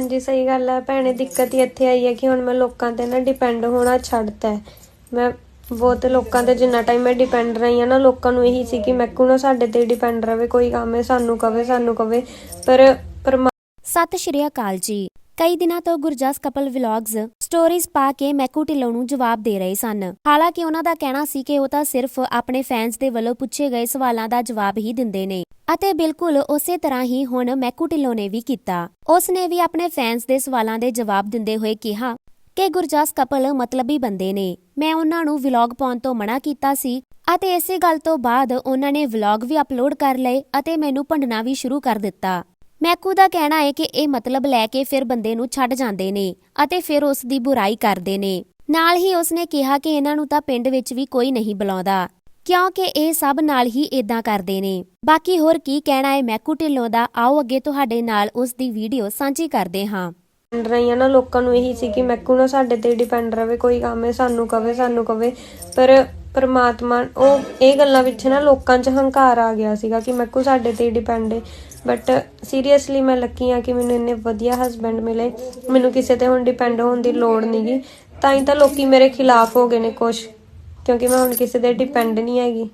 ਹਾਂਜੀ, ਸਹੀ ਗੱਲ ਹੈ ਭੈਣੇ, ਦਿੱਕਤ ਹੀ ਇੱਥੇ ਆਈ ਹੈ ਕਿ ਹੁਣ ਮੈਂ ਲੋਕਾਂ ਤੇ ਨਾ ਡਿਪੈਂਡ ਹੋਣਾ ਛੱਡਤਾ ਹੈ। ਮੈਂ ਬਹੁਤ ਲੋਕਾਂ ਤੇ ਜਿੰਨਾ ਟਾਈਮ ਮੈਂ ਡਿਪੈਂਡ ਰਹੀ ਹਾਂ ਨਾ, ਲੋਕਾਂ ਨੂੰ ਇਹੀ ਸੀ ਕਿ ਮੈਕੂ ਨਾ ਸਾਡੇ ਤੇ ਡਿਪੈਂਡ ਰਵੇ, ਕੋਈ ਕੰਮ ਹੈ, ਸਾਨੂੰ ਕਵੇ ਸਾਨੂੰ ਕਵੇ। ਪਰ ਪਰਮਾ ਸਤਿ ਸ਼੍ਰੀ ਅਕਾਲ ਜੀ। ਕਈ ਦਿਨਾਂ ਤੋਂ ਗੁਰਜਸ ਕਪਲ ਵਲੌਗਸ ਸਟੋਰੀਜ਼ ਪਾ ਕੇ ਮੈਕੂ ਢਿੱਲੋਂ ਨੂੰ ਜਵਾਬ ਦੇ ਰਹੇ ਸਨ। ਹਾਲਾਂਕਿ ਉਹਨਾਂ ਦਾ ਕਹਿਣਾ ਸੀ ਕਿ ਉਹ ਤਾਂ ਸਿਰਫ ਆਪਣੇ ਫੈਨਸ ਦੇ ਵੱਲੋਂ ਪੁੱਛੇ ਗਏ ਸਵਾਲਾਂ ਦਾ ਜਵਾਬ ਹੀ ਦਿੰਦੇ ਨੇ। ਅਤੇ ਬਿਲਕੁਲ ਉਸੇ ਤਰ੍ਹਾਂ ਹੀ ਹੁਣ ਮੈਕੂ ਢਿੱਲੋਂ ਨੇ ਵੀ ਕੀਤਾ। ਉਸ ਨੇ ਵੀ ਆਪਣੇ ਫੈਨਸ ਦੇ ਸਵਾਲਾਂ ਦੇ ਜਵਾਬ ਦਿੰਦੇ ਹੋਏ ਕਿਹਾ, ਕਿ ਗੁਰਜਾਸ ਕਪਲ ਮਤਲਬੀ ਬੰਦੇ ਨੇ। ਮੈਂ ਉਹਨਾਂ ਨੂੰ ਵਲੌਗ ਪਾਉਣ ਤੋਂ ਮਨਾ ਕੀਤਾ ਸੀ ਅਤੇ ਇਸੇ ਗੱਲ ਤੋਂ ਬਾਅਦ ਉਹਨਾਂ ਨੇ ਵਲੌਗ ਵੀ ਅਪਲੋਡ ਕਰ ਲਏ ਅਤੇ ਮੈਨੂੰ ਭੰਡਣਾ ਵੀ ਸ਼ੁਰੂ ਕਰ ਦਿੱਤਾ। ਮੈਕੂ ਦਾ ਕਹਿਣਾ ਹੈ ਕਿ ਇਹ ਮਤਲਬ ਲੈ ਕੇ ਫਿਰ ਬੰਦੇ ਨੂੰ ਛੱਡ ਜਾਂਦੇ ਨੇ ਅਤੇ ਫਿਰ ਉਸ ਦੀ ਬੁਰਾਈ ਕਰਦੇ ਨੇ। ਨਾਲ ਹੀ ਉਸਨੇ ਕਿਹਾ ਕਿ ਇਹਨਾਂ ਨੂੰ ਤਾਂ ਪਿੰਡ ਵਿੱਚ ਵੀ ਕੋਈ ਨਹੀਂ ਬੁਲਾਉਂਦਾ, ਕਿਉਂਕਿ ਇਹ ਸਭ ਨਾਲ ਹੀ ਇਦਾਂ ਕਰਦੇ ਨੇ। ਬਾਕੀ ਹੋਰ ਕੀ ਕਹਿਣਾ ਹੈ ਮੈਕੂ ਢਿੱਲੋਂ ਦਾ, ਆਓ ਅੱਗੇ ਤੁਹਾਡੇ ਨਾਲ ਉਸ ਦੀ ਵੀਡੀਓ ਸਾਂਝੀ ਕਰਦੇ ਹਾਂ। ਡਿਪੈਂਡ ਰਹੀ ਹਾਂ ਨਾ, ਲੋਕਾਂ ਨੂੰ ਇਹੀ ਸੀ ਕਿ ਮੈਕੂ ਨਾ ਸਾਡੇ ਤੇ ਡਿਪੈਂਡ ਰਵੇ, ਕੋਈ ਕੰਮ ਹੈ, ਸਾਨੂੰ ਕਵੇ ਸਾਨੂੰ ਕਵੇ, ਪਰ ਪਰਮਾਤਮਾ, ਉਹ ਇਹ ਗੱਲਾਂ ਵਿੱਚ ਨਾ ਲੋਕਾਂ 'ਚ ਹੰਕਾਰ ਆ ਗਿਆ ਸੀਗਾ ਕਿ ਮੈਕੂ ਸਾਡੇ ਤੇ ਡਿਪੈਂਡ ਹੈ ਬਟ ਸੀਰੀਅਸਲੀ ਮੈਂ ਲੱਕੀ ਆ ਕਿ ਮੈਨੂੰ ਇੰਨੇ ਵਧੀਆ ਹਸਬੰਡ ਮਿਲੇ। ਮੈਨੂੰ ਕਿਸੇ ਤੇ ਹੁਣ ਡਿਪੈਂਡ ਹੋਣ ਦੀ ਲੋੜ ਨਹੀਂਗੀ ਤਾਂ ਹੀ ਤਾਂ ਲੋਕੀ ਮੇਰੇ ਖਿਲਾਫ ਹੋ ਗਏ ਨੇ ਕੁਛ, ਕਿਉਂਕਿ ਮੈਂ ਹੁਣ ਕਿਸੇ ਤੇ ਡਿਪੈਂਡ ਨਹੀਂ ਹੈਗੀ।